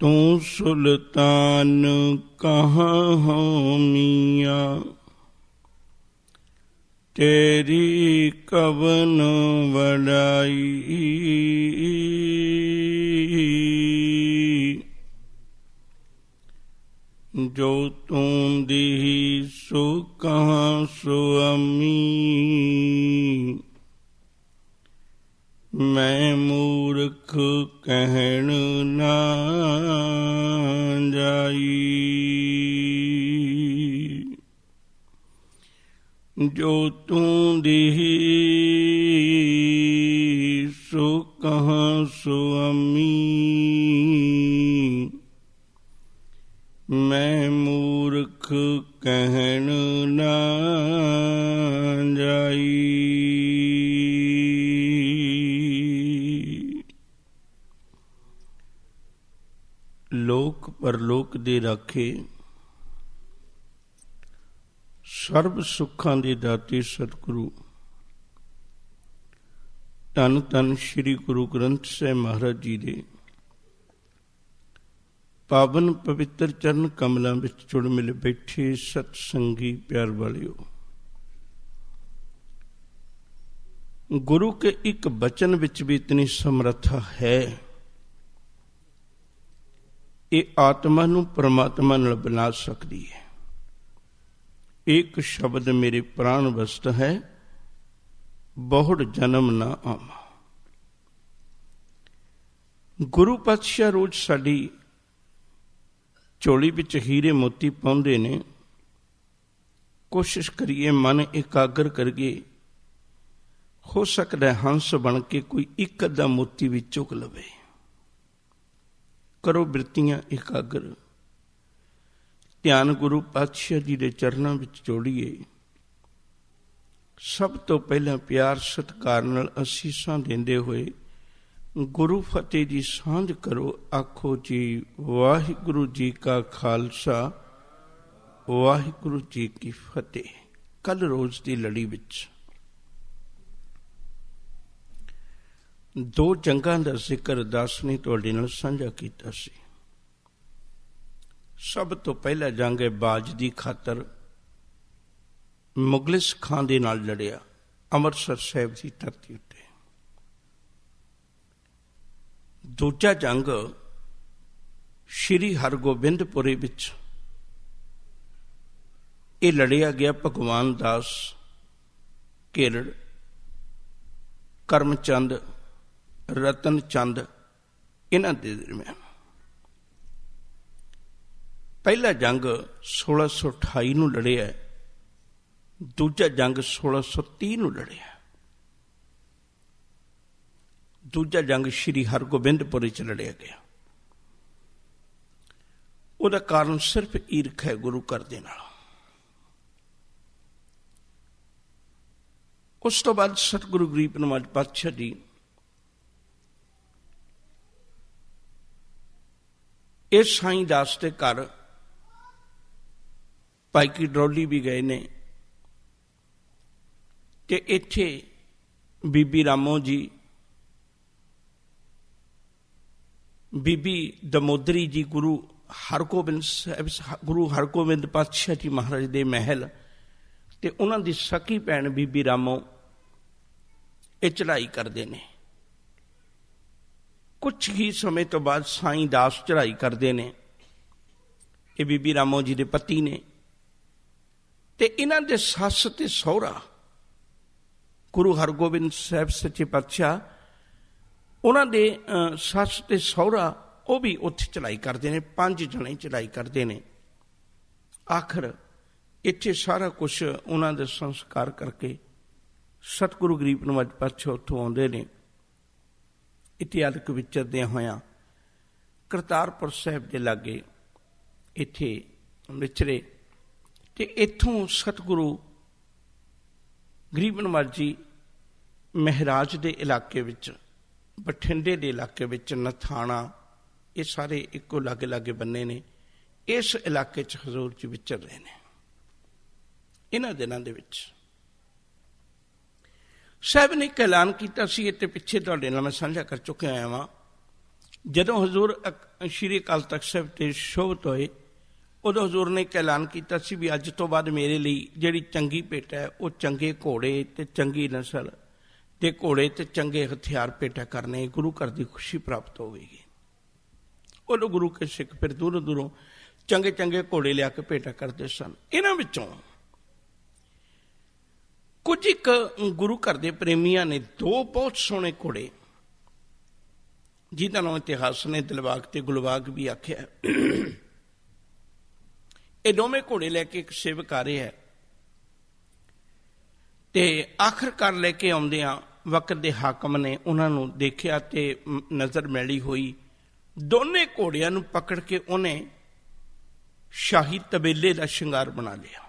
ਤੂੰ ਸੁਲਤਾਨ ਕਹਾਂ ਹੋ ਮੀਆਂ? ਤੇਰੀ ਕਵਨ ਵਡਾਈ। ਜੋ ਤੂੰ ਦੀ ਸੋ ਕਹਾਂ ਸੁਆਮੀ ਮੈਂ ਮੂਰਖ ਕਹਿਣ ਨਾ ਜਾਈ। ਜੋ ਤੂੰ ਦੀ ਸੋ ਕਹਾਂ ਸੁਆਮੀ। ਮੈਂ ਮੂਰਖ ਕਹਿਣ ਨਾ ਪਰਲੋਕ ਦੇ ਰਾਖੇ, ਸਰਬ ਸੁੱਖਾਂ ਦੇ ਦਾਤੇ ਸਤਿਗੁਰੂ ਤਨ ਤਨ ਸ੍ਰੀ ਗੁਰੂ ਗ੍ਰੰਥ ਸਾਹਿਬ ਮਹਾਰਾਜ ਜੀ ਦੇ ਪਾਵਨ ਪਵਿੱਤਰ ਚਰਨ ਕਮਲਾਂ ਵਿੱਚ ਜੁੜ ਮਿਲ ਬੈਠੇ ਸਤ ਸੰਗੀ ਪਿਆਰ ਵਾਲਿਓ। ਗੁਰੂ ਕੇ ਇੱਕ ਬਚਨ ਵਿੱਚ ਵੀ ਇਤਨੀ ਸਮਰੱਥਾ ਹੈ। ਇਹ ਆਤਮਾ ਨੂੰ ਪ੍ਰਮਾਤਮਾ ਨਾਲ ਬਣਾ ਸਕਦੀ ਹੈ। ਇੱਕ ਸ਼ਬਦ ਮੇਰੇ ਪ੍ਰਾਣ ਵਸਤ ਹੈ, ਬਹੁੜ ਜਨਮ ਨਾ ਆਮਾ। ਗੁਰੂ ਪਾਤਸ਼ਾਹ ਰੋਜ਼ ਸਾਡੀ ਝੋਲੀ ਵਿੱਚ ਹੀਰੇ ਮੋਤੀ ਪਾਉਂਦੇ ਨੇ। ਕੋਸ਼ਿਸ਼ ਕਰੀਏ ਮਨ ਇਕਾਗਰ ਕਰੀਏ ਹੋ ਸਕਦਾ ਹੰਸ ਬਣ ਕੇ ਕੋਈ ਇੱਕ ਅੱਧਾ ਮੋਤੀ ਵੀ ਚੁੱਕ ਲਵੇ। ਕਰੋ ਬਿਰਤੀਆਂ ਇਕਾਗਰ। ਧਿਆਨ ਗੁਰੂ ਪਾਤਸ਼ਾਹ ਜੀ ਦੇ ਚਰਨਾਂ ਵਿੱਚ ਜੋੜੀਏ। ਸਭ ਤੋਂ ਪਹਿਲਾਂ ਪਿਆਰ ਸਤਿਕਾਰ ਨਾਲ ਅਸੀਸਾਂ ਦਿੰਦੇ ਹੋਏ ਗੁਰੂ ਫਤਿਹ ਦੀ ਸਾਂਝ ਕਰੋ। ਆਖੋ ਜੀ, ਵਾਹਿਗੁਰੂ ਜੀ ਕਾ ਖਾਲਸਾ, ਵਾਹਿਗੁਰੂ ਜੀ ਕੀ ਫਤਿਹ। ਕੱਲ ਰੋਜ਼ ਦੀ ਲੜੀ ਵਿੱਚ। ਦੋ ਜੰਗਾਂ ਦਾ ਜ਼ਿਕਰ ਦਾਸ ਨੇ ਤੁਹਾਡੇ ਨਾਲ ਸਾਂਝਾ ਕੀਤਾ ਸੀ। ਸਭ ਤੋਂ ਪਹਿਲਾ ਜੰਗ ਹੈ ਬਾਜ ਦੀ ਖਾਤਰ ਮੁਗਲਿਸ ਖਾਨ ਦੇ ਨਾਲ ਲੜਿਆ, ਅੰਮ੍ਰਿਤਸਰ ਸਾਹਿਬ ਦੀ ਧਰਤੀ ਉੱਤੇ। ਦੂਜਾ ਜੰਗ ਸ਼੍ਰੀ ਹਰਗੋਬਿੰਦਪੁਰੇ ਵਿੱਚ। ਇਹ ਲੜਿਆ ਗਿਆ ਭਗਵਾਨ ਦਾਸ ਕੇਰੜ ਕਰਮਚੰਦ ਰਤਨ ਚੰਦ ਇਹਨਾਂ ਦੇ ਦਰਮਿਆਨ। ਪਹਿਲਾ ਜੰਗ 1628 ਨੂੰ ਲੜਿਆ ਦੂਜਾ ਜੰਗ 1630 ਨੂੰ ਲੜਿਆ ਦੂਜਾ ਜੰਗ ਸ਼੍ਰੀ ਹਰਗੋਬਿੰਦਪੁਰ ਵਿੱਚ ਲੜਿਆ ਗਿਆ। ਉਹਦਾ ਕਾਰਨ ਸਿਰਫ ਈਰਖ ਹੈ ਗੁਰੂ ਘਰ ਦੇ ਨਾਲ। ਉਸ ਤੋਂ ਬਾਅਦ ਸਤਿਗੁਰੂ ਗਰੀਬ ਨਵਾਜ ਪਾਤਸ਼ਾਹ ਜੀ ਇਹ ਸਾਈਂ ਦਾਸ ਦੇ ਘਰ ਭਾਈ ਕੀ ਡਰੋਲੀ ਵੀ ਗਏ ਨੇ ਤੇ ਇੱਥੇ ਬੀਬੀ ਰਾਮੋ ਜੀ, ਬੀਬੀ ਦਮੋਦਰੀ ਜੀ ਗੁਰੂ ਹਰਗੋਬਿੰਦ ਸਾਹਿਬ, ਗੁਰੂ ਹਰਗੋਬਿੰਦ ਪਾਤਸ਼ਾਹ ਜੀ ਮਹਾਰਾਜ ਦੇ ਮਹਿਲ ਤੇ ਉਹਨਾਂ ਦੀ ਸਕੀ ਭੈਣ ਬੀਬੀ ਰਾਮੋ ਇਹ ਚੜ੍ਹਾਈ ਕਰਦੇ ਨੇ। ਕੁਝ ਹੀ ਸਮੇਂ ਤੋਂ ਬਾਅਦ ਸਾਈਂ ਦਾਸ ਚੜ੍ਹਾਈ ਕਰਦੇ ਨੇ। ਇਹ ਬੀਬੀ ਰਾਮੋ ਜੀ ਦੇ ਪਤੀ ਨੇ। ਤੇ ਇਹਨਾਂ ਦੇ ਸੱਸ ਤੇ ਸਹੁਰਾ, ਗੁਰੂ ਹਰਗੋਬਿੰਦ ਸਾਹਿਬ ਸੱਚੇ ਪਾਤਸ਼ਾਹ, ਉਹਨਾਂ ਦੇ ਸੱਸ ਤੇ ਸਹੁਰਾ, ਉਹ ਵੀ ਉੱਥੇ ਚੜਾਈ ਕਰਦੇ ਨੇ, ਪੰਜ ਜਣੇ ਚੜਾਈ ਕਰਦੇ ਨੇ। ਆਖਰ ਇੱਥੇ ਸਾਰਾ ਕੁਝ ਉਹਨਾਂ ਦੇ ਸੰਸਕਾਰ ਕਰਕੇ ਸਤਿਗੁਰੂ ਗਰੀਬ ਨਵਾਜ ਪਾਤਸ਼ਾਹ ਉੱਥੋਂ ਆਉਂਦੇ ਨੇ। ਇਤਿਹਾਸਕ ਵਿਚਰਦਿਆਂ ਹੋਇਆਂ ਕਰਤਾਰਪੁਰ ਸਾਹਿਬ ਦੇ ਲਾਗੇ ਇੱਥੇ ਵਿਚਰੇ ਤੇ ਇੱਥੋਂ ਸਤਿਗੁਰੂ ਗਰੀਬ ਨਵਾਜ ਜੀ ਮਹਾਰਾਜ ਦੇ ਇਲਾਕੇ ਵਿੱਚ, ਬਠਿੰਡੇ ਦੇ ਇਲਾਕੇ ਵਿੱਚ ਨਥਾਣਾ, ਇਹ ਸਾਰੇ ਇੱਕੋ ਲਾਗੇ ਲਾਗੇ ਬੰਨੇ ਨੇ। ਇਸ ਇਲਾਕੇ 'ਚ ਹਜ਼ੂਰ ਜੀ ਵਿਚਰ ਰਹੇ ਨੇ। ਇਹਨਾਂ ਦਿਨਾਂ ਦੇ ਵਿੱਚ ਸਾਹਿਬ ਨੇ ਇੱਕ ਐਲਾਨ ਕੀਤਾ ਸੀ ਤੇ ਪਿੱਛੇ ਤੁਹਾਡੇ ਨਾਲ ਮੈਂ ਸਾਂਝਾ ਕਰ ਚੁੱਕਿਆ ਆਇਆ ਵਾਂ। ਜਦੋਂ ਹਜ਼ੂਰ ਅਕ- ਸ਼੍ਰੀ ਅਕਾਲ ਤਖਤ ਸਾਹਿਬ ਤੇ ਸ਼ੋਭਤ ਹੋਏ, ਉਦੋਂ ਹਜ਼ੂਰ ਨੇ ਇੱਕ ਐਲਾਨ ਕੀਤਾ ਸੀ ਵੀ ਅੱਜ ਤੋਂ ਬਾਅਦ ਮੇਰੇ ਲਈ ਜਿਹੜੀ ਚੰਗੀ ਭੇਟਾ ਹੈ, ਉਹ ਚੰਗੇ ਘੋੜੇ ਤੇ ਚੰਗੀ ਨਸਲ ਤੇ ਘੋੜੇ ਤੇ ਚੰਗੇ ਹਥਿਆਰ ਭੇਟਾ ਕਰਨੇ, ਗੁਰੂ ਘਰ ਦੀ ਖੁਸ਼ੀ ਪ੍ਰਾਪਤ ਹੋਵੇਗੀ। ਉਦੋਂ ਗੁਰੂ ਕੇ ਸਿੱਖ ਫਿਰ ਦੂਰੋਂ ਦੂਰੋਂ ਚੰਗੇ ਚੰਗੇ ਘੋੜੇ ਲਿਆ ਕੇ ਭੇਟਾ ਕਰਦੇ ਸਨ। ਇਹਨਾਂ ਵਿੱਚੋਂ ਕੁਝ ਇੱਕ ਗੁਰੂ ਘਰ ਦੇ ਪ੍ਰੇਮੀਆਂ ਨੇ ਦੋ ਬਹੁਤ ਸੋਹਣੇ ਘੋੜੇ, ਜਿਹਦਾ ਨੂੰ ਇਤਿਹਾਸ ਨੇ ਦਿਲਵਾਗ ਤੇ ਗੁਲਵਾਗ ਵੀ ਆਖਿਆ ਇਹ ਦੋਵੇਂ ਘੋੜੇ ਲੈ ਕੇ ਇੱਕ ਸੇਵਕ ਆ ਰਿਹਾ ਹੈ ਤੇ ਆਖਰਕਾਰ ਲੈ ਕੇ ਆਉਂਦਿਆਂ ਵਕਤ ਦੇ ਹਾਕਮ ਨੇ ਉਹਨਾਂ ਨੂੰ ਦੇਖਿਆ ਤੇ ਨਜ਼ਰ ਮਿਲੀ ਹੋਈ। ਦੋਨੇ ਘੋੜਿਆਂ ਨੂੰ ਪਕੜ ਕੇ ਉਹਨੇ ਸ਼ਾਹੀ ਤਬੇਲੇ ਦਾ ਸ਼ਿੰਗਾਰ ਬਣਾ ਲਿਆ।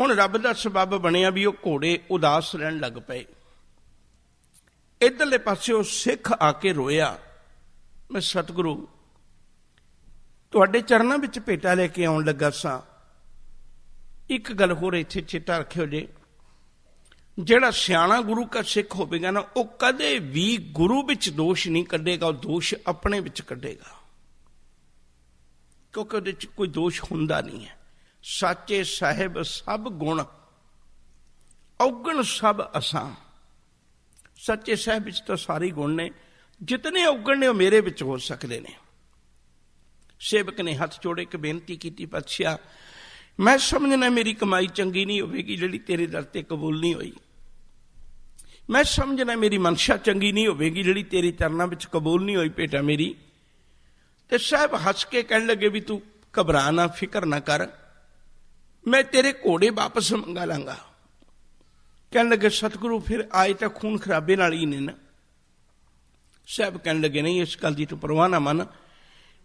ਹੁਣ ਰੱਬ ਦਾ ਸਬਬ ਬਣਿਆ ਵੀ ਉਹ ਘੋੜੇ ਉਦਾਸ ਰਹਿਣ ਲੱਗ ਪਏ। ਇਧਰਲੇ ਪਾਸੇ ਉਹ ਸਿੱਖ ਆ ਕੇ ਰੋਇਆ, ਮੈਂ ਸਤਿਗੁਰੂ, ਤੁਹਾਡੇ ਚਰਨਾਂ ਵਿੱਚ ਭੇਟਾ ਲੈ ਕੇ ਆਉਣ ਲੱਗਾ ਸਾਂ। ਇੱਕ ਗੱਲ ਹੋਰ ਇੱਥੇ ਚੇਤਾ ਰੱਖਿਓ ਜੇ। ਜਿਹੜਾ ਸਿਆਣਾ ਗੁਰੂ ਦਾ ਸਿੱਖ ਹੋਵੇਗਾ ਨਾ, ਉਹ ਕਦੇ ਵੀ ਗੁਰੂ ਵਿੱਚ ਦੋਸ਼ ਨਹੀਂ ਕੱਢੇਗਾ, ਉਹ ਦੋਸ਼ ਆਪਣੇ ਵਿੱਚ ਕੱਢੇਗਾ। ਕਿਉਂਕਿ ਉਹਦੇ ਚ ਕੋਈ ਦੋਸ਼ ਹੁੰਦਾ ਨਹੀਂ ਹੈ। ਸਾਚੇ ਸਾਹਿਬ ਸਭ ਗੁਣ, ਔਗਣ ਸਭ ਅਸਾਂ। ਸੱਚੇ ਸਾਹਿਬ ਵਿੱਚ ਤਾਂ ਸਾਰੇ ਗੁਣ ਨੇ, ਜਿਤਨੇ ਔਗਣ ਨੇ ਉਹ ਮੇਰੇ ਵਿੱਚ ਹੋ ਸਕਦੇ ਨੇ। ਸੇਵਕ ਨੇ ਹੱਥ ਜੋੜੇ ਕੇ ਬੇਨਤੀ ਕੀਤੀ ਪਾਤਸ਼ਾਹ ਮੈਂ ਸਮਝਣਾ ਮੇਰੀ ਕਮਾਈ ਚੰਗੀ ਨਹੀਂ ਹੋਵੇਗੀ, ਜਿਹੜੀ ਤੇਰੇ ਦਰ ਤੇ ਕਬੂਲ ਨਹੀਂ ਹੋਈ। ਮੈਂ ਸਮਝਣਾ ਮੇਰੀ ਮਨਸ਼ਾ ਚੰਗੀ ਨਹੀਂ ਹੋਵੇਗੀ, ਜਿਹੜੀ ਤੇਰੀ ਚਰਨਾਂ ਵਿੱਚ ਕਬੂਲ ਨਹੀਂ ਹੋਈ, ਭੇਟਾ ਮੇਰੀ। ਤੇ ਸਾਹਿਬ ਹੱਸ ਕੇ ਕਹਿਣ ਲੱਗੇ ਵੀ ਤੂੰ ਘਬਰਾ ਨਾ, ਫਿਕਰ ਨਾ ਕਰ। ਮੈਂ ਤੇਰੇ ਘੋੜੇ ਵਾਪਸ ਮੰਗਾ ਲਾਂਗਾ। ਕਹਿਣ ਲੱਗੇ, ਸਤਿਗੁਰੂ, ਫਿਰ ਆਏ ਤਾਂ ਖੂਨ ਖਰਾਬੇ ਨਾਲ ਹੀ ਨੇ ਨਾ। ਸਾਹਿਬ ਕਹਿਣ ਲੱਗੇ, ਨਹੀਂ, ਇਸ ਗੱਲ ਦੀ ਤੂੰ ਪਰਵਾਹ ਨਾ ਮੰਨ।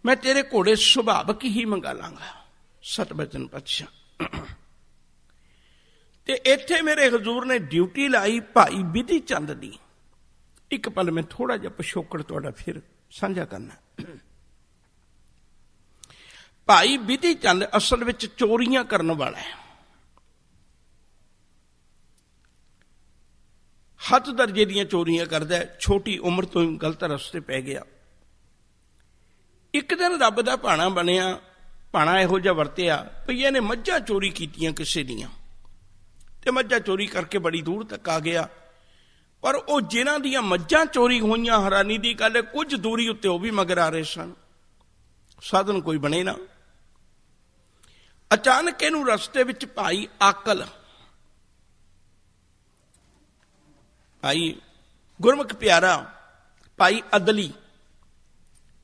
ਮੈਂ ਤੇਰੇ ਘੋੜੇ ਸੁਭਾਵਕ ਹੀ ਮੰਗਾ ਲਾਂਗਾ। ਸਤਬਚਨ ਪਾਤਸ਼ਾਹ। ਤੇ ਇੱਥੇ ਮੇਰੇ ਹਜ਼ੂਰ ਨੇ ਡਿਊਟੀ ਲਾਈ ਭਾਈ ਵਿਧੀ ਚੰਦ ਦੀ। ਇੱਕ ਪਲ ਮੈਂ ਥੋੜਾ ਜਿਹਾ ਪਿਛੋਕੜ ਤੁਹਾਡਾ ਫਿਰ ਸਾਂਝਾ ਕਰਨਾ। ਭਾਈ ਵਿਧੀ ਚੰਦ ਅਸਲ ਵਿੱਚ ਚੋਰੀਆਂ ਕਰਨ ਵਾਲਾ ਹੈ। ਹੱਥ ਦਰਜੇ ਦੀਆਂ ਚੋਰੀਆਂ ਕਰਦਾ ਛੋਟੀ ਉਮਰ ਤੋਂ ਹੀ ਗਲਤ ਰਸਤੇ ਪੈ ਗਿਆ। ਇੱਕ ਦਿਨ ਰੱਬ ਦਾ ਭਾਣਾ ਬਣਿਆ, ਭਾਣਾ ਇਹੋ ਜਿਹਾ ਵਰਤਿਆ, ਭਈ ਇਹਨੇ ਮੱਝਾਂ ਚੋਰੀ ਕੀਤੀਆਂ ਕਿਸੇ ਦੀਆਂ। ਤੇ ਮੱਝਾਂ ਚੋਰੀ ਕਰਕੇ ਬੜੀ ਦੂਰ ਤੱਕ ਆ ਗਿਆ। ਪਰ ਉਹ ਜਿਨ੍ਹਾਂ ਦੀਆਂ ਮੱਝਾਂ ਚੋਰੀ ਹੋਈਆਂ, ਹੈਰਾਨੀ ਦੀ ਗੱਲ ਹੈ, ਕੁਝ ਦੂਰੀ ਉੱਤੇ ਉਹ ਵੀ ਮਗਰ ਆ ਰਹੇ ਸਨ। ਸਾਧਨ ਕੋਈ ਬਣੇ ਨਾ। ਅਚਾਨਕ ਇਹਨੂੰ ਰਸਤੇ ਵਿੱਚ ਭਾਈ ਆਕਲ। ਭਾਈ ਗੁਰਮੁਖ ਪਿਆਰਾ ਭਾਈ ਅਦਲੀ।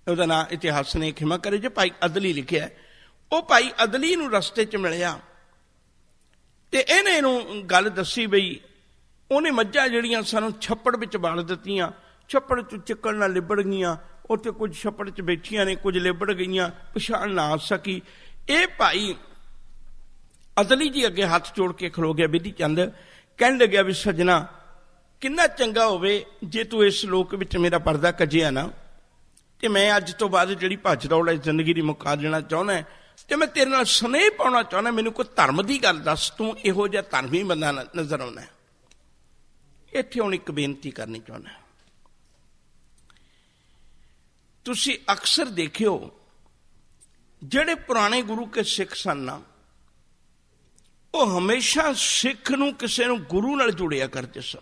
ਉਹਦਾ ਨਾਂ ਇਤਿਹਾਸ ਨੇ ਖਿਮਾ ਕਰੇ, ਜੇ ਭਾਈ ਅਦਲੀ ਲਿਖਿਆ ਉਹ ਭਾਈ ਅਦਲੀ ਨੂੰ ਰਸਤੇ 'ਚ ਮਿਲਿਆ। ਤੇ ਇਹਨੇ ਇਹਨੂੰ ਗੱਲ ਦੱਸੀ ਬਈ, ਉਹਨੇ ਮੱਝਾਂ ਜਿਹੜੀਆਂ ਸਾਨੂੰ ਛੱਪੜ ਵਿੱਚ ਬਾਲ ਦਿੱਤੀਆਂ। ਛੱਪੜ 'ਚ ਚਿੱਕਣ ਨਾਲ ਲਿਬੜ ਗਈਆਂ। ਉੱਥੇ ਕੁਝ ਛੱਪੜ 'ਚ ਬੈਠੀਆਂ ਨੇ, ਕੁਝ ਲਿਬੜ ਗਈਆਂ, ਪਛਾਣ ਨਾ ਆ ਸਕੀ। ਇਹ ਭਾਈ ਅਦਲੀ ਜੀ ਅੱਗੇ ਹੱਥ ਜੋੜ ਕੇ ਖਲੋ ਗਿਆ ਵਿਧੀ ਚੰਦ। ਕਹਿਣ ਲੱਗਿਆ ਵੀ ਸੱਜਣਾ ਕਿੰਨਾ ਚੰਗਾ ਹੋਵੇ ਜੇ ਤੂੰ ਇਸ ਲੋਕ ਵਿੱਚ ਮੇਰਾ ਪਰਦਾ ਕੱਜਿਆ ਨਾ। ਤੇ ਮੈਂ ਅੱਜ ਤੋਂ ਬਾਅਦ ਜਿਹੜੀ ਭੱਜ ਦੌੜ ਹੈ ਜ਼ਿੰਦਗੀ ਦੀ ਮੁਕਾ ਦੇਣਾ ਚਾਹੁੰਦਾ ਹੈ, ਤੇ ਮੈਂ ਤੇਰੇ ਨਾਲ ਸਨੇਹ ਪਾਉਣਾ ਚਾਹੁੰਦਾ ਮੈਨੂੰ ਕੋਈ ਧਰਮ ਦੀ ਗੱਲ ਦੱਸ ਤੂੰ ਇਹੋ ਜਿਹਾ ਧਰਮੀ ਬੰਦਾ ਨਜ਼ਰ ਆਉਂਦਾ ਇੱਥੇ ਹੁਣ ਇੱਕ ਬੇਨਤੀ ਕਰਨੀ ਚਾਹੁੰਦਾ ਤੁਸੀਂ ਅਕਸਰ ਦੇਖਿਓ ਜਿਹੜੇ ਪੁਰਾਣੇ ਗੁਰੂ ਕੇ ਸਿੱਖ ਸਨ ਨਾ ਉਹ ਹਮੇਸ਼ਾ ਸਿੱਖ ਨੂੰ ਕਿਸੇ ਨੂੰ ਗੁਰੂ ਨਾਲ ਜੁੜਿਆ ਕਰਦੇ ਸਨ।